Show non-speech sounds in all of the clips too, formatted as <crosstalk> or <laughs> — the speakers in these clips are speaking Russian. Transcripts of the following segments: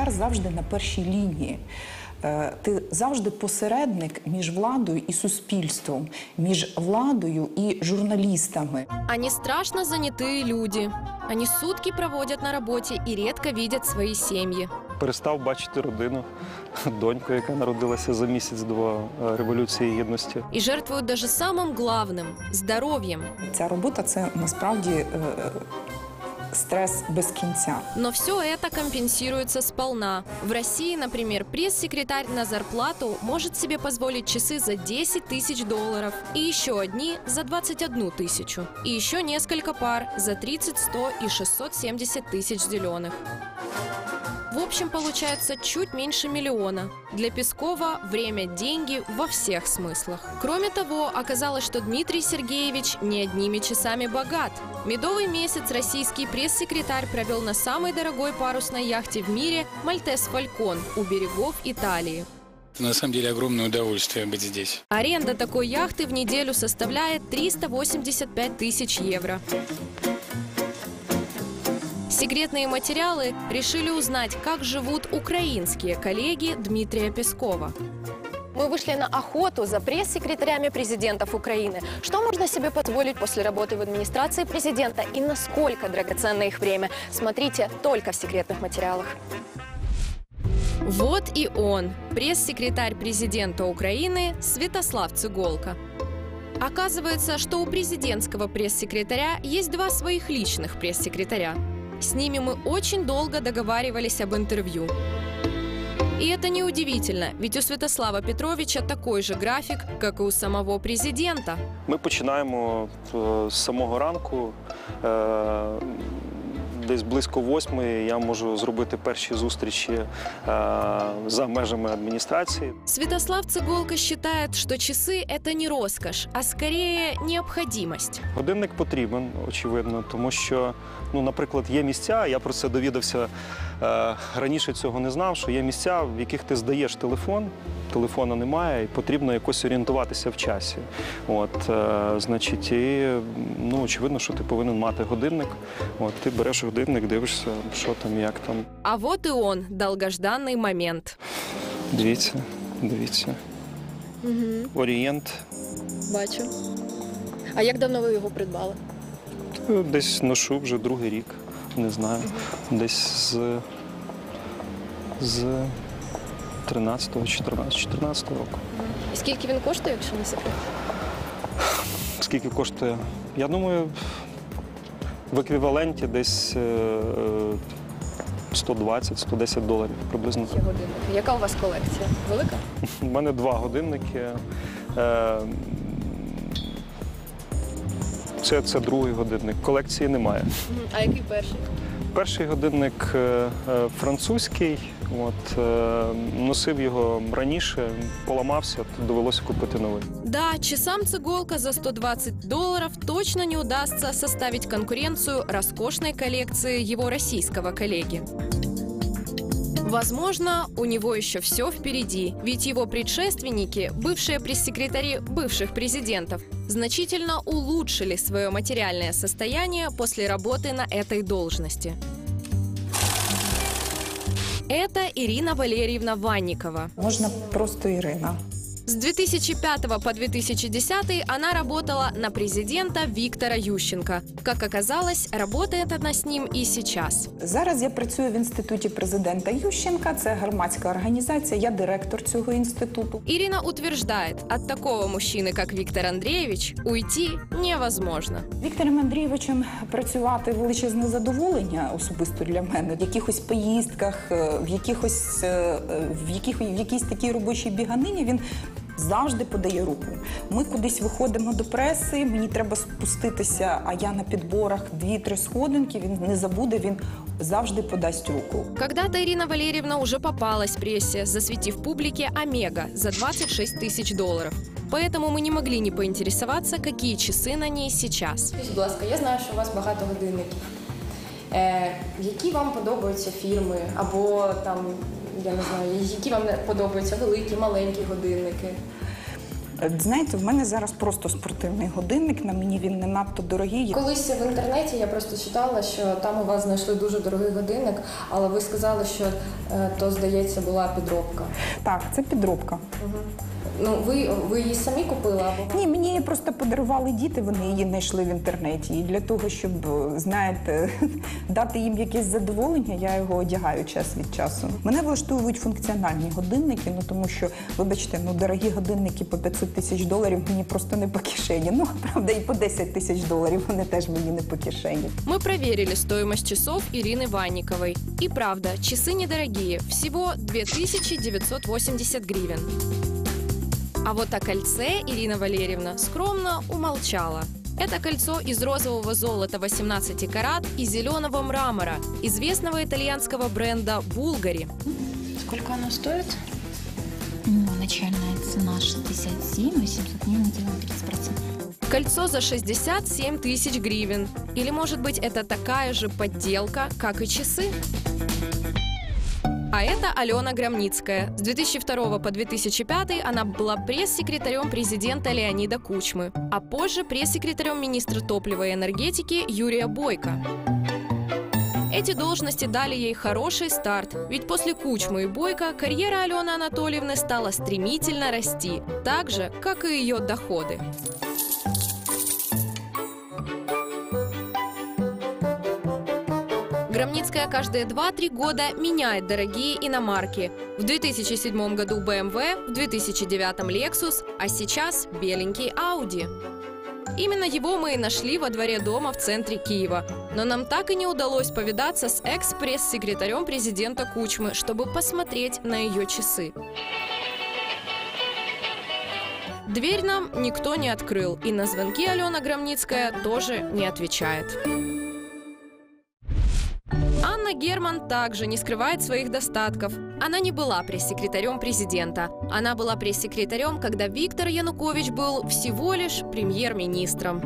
Прес-секретар завжди на першій лінії. Е, Ти завжди посередник між владою і суспільством, між владою і журналістами. Они страшно занятые люди. Они сутки проводят на работе и редко видят свои семьи. Перестав бачити родину, <laughs> доньку, яка народилася за місяць до е, революції гідності. И жертвуют даже самым главным – здоровьем. Ця робота це насправді е, стрес без кінця. Но все это компенсируется сполна. В России, например, пресс-секретарь на зарплату может себе позволить часы за 10 тысяч долларов, и еще одни за 21 тысячу, и еще несколько пар за 30, 100 и 670 тысяч зеленых. В общем, получается чуть меньше миллиона. Для Пескова время – деньги во всех смыслах. Кроме того, оказалось, что Дмитрий Сергеевич не одними часами богат. Медовый месяц российский пресс-секретарь провел на самой дорогой парусной яхте в мире «Мальтес Фалькон» у берегов Италии. На самом деле огромное удовольствие быть здесь. Аренда такой яхты в неделю составляет 385 тысяч евро. Секретные материалы решили узнать, как живут украинские коллеги Дмитрия Пескова. Мы вышли на охоту за пресс-секретарями президентов Украины. Что можно себе позволить после работы в администрации президента и насколько драгоценно их время? Смотрите только в секретных материалах. Вот и он, пресс-секретарь президента Украины Святослав Цыголка. Оказывается, что у президентского пресс-секретаря есть два своих личных пресс-секретаря. С ними мы очень долго договаривались об интервью. И это неудивительно, ведь у Святослава Петровича такой же график, как и у самого президента. Ми починаємо е, з самого ранку е, Десь близько восьмої я можу зробити перші зустрічі е, за межами адміністрації. Святослав Цыголка считает, что часы – это не роскошь, а скорее необходимость. Годинник потрібен, очевидно, тому що, ну, наприклад, є місця, я про це довідався е, Раніше цього не знав, що є місця, в яких ти здаєш телефон, телефона немає, і потрібно якось орієнтуватися в часі. От, е, значить, і ну, очевидно, що ти повинен мати годинник. От, ти береш годинник, дивишся, що там, як там. А вот и он, долгожданный момент. Дивіться, дивіться. Орієнт. Бачу. А як давно ви його придбали? Е, Десь ношу вже другий рік, не знаю. Десь з, з 13-го, 14 14 року. І скільки він коштує, якщо не секрет? Скільки коштує? Я думаю, в еквіваленті десь е, е, 120-110 доларів приблизно. Яка у вас колекція? Велика? <laughs> У мене два годинники. Це, це другий годинник. Колекції немає. А який перший? Перший годинник е, е, французький. От, е, носив його раніше, поламався, то довелося купити новий. Да, часам цыголка за 120 долларов точно не удастся составить конкуренцию роскошной коллекции его российского коллеги. Возможно, у него еще все впереди, ведь его предшественники, бывшие пресс-секретари бывших президентов, значительно улучшили свое материальное состояние после работы на этой должности. Это Ирина Валерьевна Ванникова. Можна просто Ірина. С 2005 по 2010 она работала на президента Виктора Ющенко. Как оказалось, работает она с ним и сейчас. Зараз я працюю в інституті президента Ющенка. Це громадська організація. Я директор цього інституту. Ирина утверждает, от такого мужчины, как Виктор Андреевич, уйти невозможно. Віктором Андрійовичем працювати величезне задоволення особисто для мене в якихось поїздках, е, в якихось е, е, в яких в якійсь такій робочій біганині він. Завжди подає руку. Ми кудись виходимо до преси. Мені треба спуститися, а я на підборах дві-три сходинки. Він не забуде, він завжди подасть руку. Когда-то Ирина Валерьевна уже попалась прессе, засветив публике Омега за 26 тысяч долларов. Поэтому мы не могли не поинтересоваться, какие часы на ней сейчас. Скажіть, будь ласка, я знаю, що у вас багато годинників. Е, які вам подобаються фірми, або там, я не знаю, які вам не подобаються великі, маленькі годинники? Знаєте, в мене зараз просто спортивний годинник. На мені він не надто дорогий. Колись в інтернеті я просто читала, що там у вас знайшли дуже дорогий годинник, але ви сказали, що е, то, здається, була підробка. Так, це підробка. Ну, ви, ви її самі купили або Ні, мені її просто подарували діти, вони її знайшли в інтернеті. І для того, щоб, е, знаєте, <laughs> дати їм якесь задоволення, я його одягаю час від часу. Мене влаштовують функціональні годинники, ну тому що, вибачте, ну дорогі годинники по 500 тисяч доларів мені просто не по кишені. Ну, правда, і по 10 тисяч доларів вони теж мені не по кишені. Мы проверили стоимость часов Ирины Ванниковой. И правда, часы недорогие, всего 2980 гривен. А вот о кольце Ирина Валерьевна скромно умолчала. Это кольцо из розового золота 18 карат и зеленого мрамора, известного итальянского бренда «Булгари». Сколько оно стоит? Ну, начальная цена 67, 800 дней мы делаем 30%. Кольцо за 67 тысяч гривен. Или, может быть, это такая же подделка, как и часы? А это Алена Громницкая. С 2002 по 2005 она была пресс-секретарем президента Леонида Кучмы, а позже пресс-секретарем министра топлива и энергетики Юрия Бойко. Эти должности дали ей хороший старт, ведь после Кучмы и Бойко карьера Алены Анатольевны стала стремительно расти, так же, как и ее доходы. Громницкая каждые 2-3 года меняет дорогие иномарки. В 2007 году BMW, в 2009 Lexus, а сейчас беленький Audi. Именно его мы и нашли во дворе дома в центре Киева. Но нам так и не удалось повидаться с экс-пресс-секретарем президента Кучмы, чтобы посмотреть на ее часы. Дверь нам никто не открыл, и на звонки Алена Громницкая тоже не отвечает. Анна Герман также не скрывает своих достатков. Она не была пресс-секретарем президента. Она была пресс-секретарем, когда Виктор Янукович был всего лишь премьер-министром.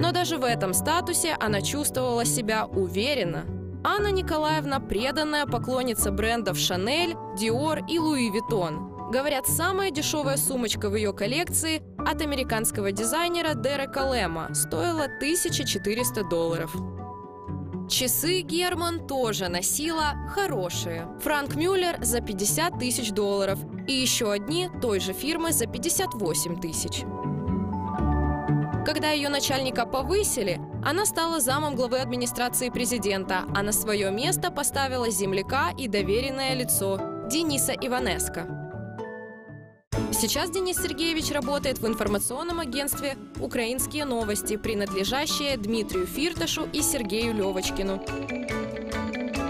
Но даже в этом статусе она чувствовала себя уверенно. Анна Николаевна – преданная поклонница брендов Шанель, Диор и Луи Виттон. Говорят, самая дешевая сумочка в ее коллекции от американского дизайнера Дерека Лэма стоила 1400 долларов. Часы Герман тоже носила хорошие. Франк Мюллер за 50 тысяч долларов и еще одни той же фирмы за 58 тысяч. Когда ее начальника повысили, она стала замом главы администрации президента, а на свое место поставила земляка и доверенное лицо Дениса Иванеско. Сейчас Денис Сергеевич работает в информационном агентстве «Украинские новости», принадлежащее Дмитрию Фирташу и Сергею Левочкину.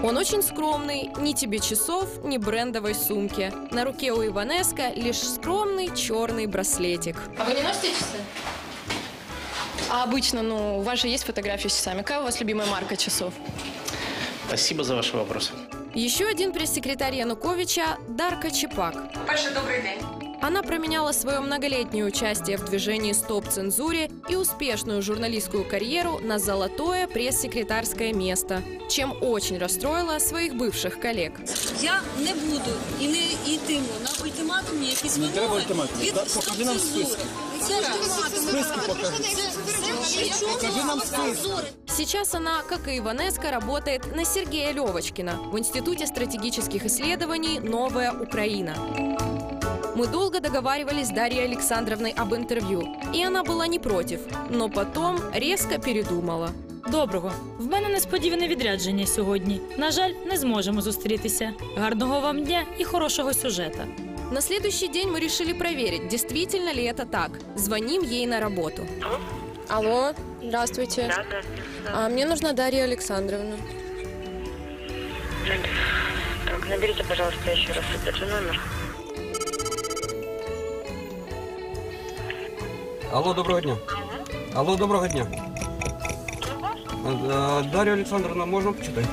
Он очень скромный, ни тебе часов, ни брендовой сумки. На руке у Иванеско лишь скромный черный браслетик. А вы не носите часы? А обычно, ну, у вас же есть фотографии с часами. Какая у вас любимая марка часов? Спасибо за ваши вопросы. Еще один пресс-секретарь Януковича – Дарка Чепак. Перше, добрий день. Она променяла свое многолетнее участие в движении «Стоп цензуре» и успешную журналистскую карьеру на золотое пресс-секретарское место, чем очень расстроила своих бывших коллег. Я не буду і не йтиму на ультиматум якісь вимоги. Не треба ультиматум. Покажи нам списки. Списки покажи. Покажи нам списки. Сейчас она, как и Иванеско, работает на Сергея Левочкина в Институте стратегических исследований «Новая Украина». Мы долго договаривались с Дарьей Александровной об интервью, и она была не против, но потом резко передумала. Доброго. В мене несподіване відрядження сьогодні. На жаль, не зможемо зустрітися. Гарного вам дня і хорошого сюжета. На следующий день мы решили проверить, действительно ли это так. Звоним ей на работу. Алло, здравствуйте. А мне нужна Дарья Александровна. Так, наберите, пожалуйста, еще раз этот же номер. Алло, доброго дня. Алло, доброго дня. Е, Дар'я Олександровна, можна почитати?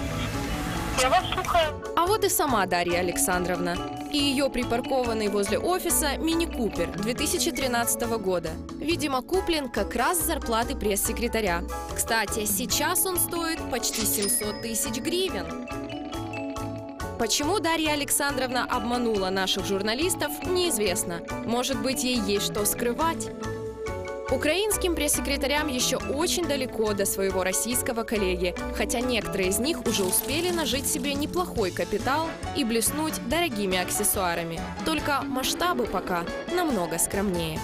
Я вас слухаю. А вот и сама Дарья Александровна. И ее припаркованный возле офиса мини-купер 2013 года. Видимо, куплен как раз с зарплаты пресс-секретаря. Кстати, сейчас он стоит почти 700 тысяч гривен. Почему Дарья Александровна обманула наших журналистов, неизвестно. Может быть, ей есть что скрывать? Украинским пресс-секретарям еще очень далеко до своего российского коллеги, хотя некоторые из них уже успели нажить себе неплохой капитал и блеснуть дорогими аксессуарами. Только масштабы пока намного скромнее.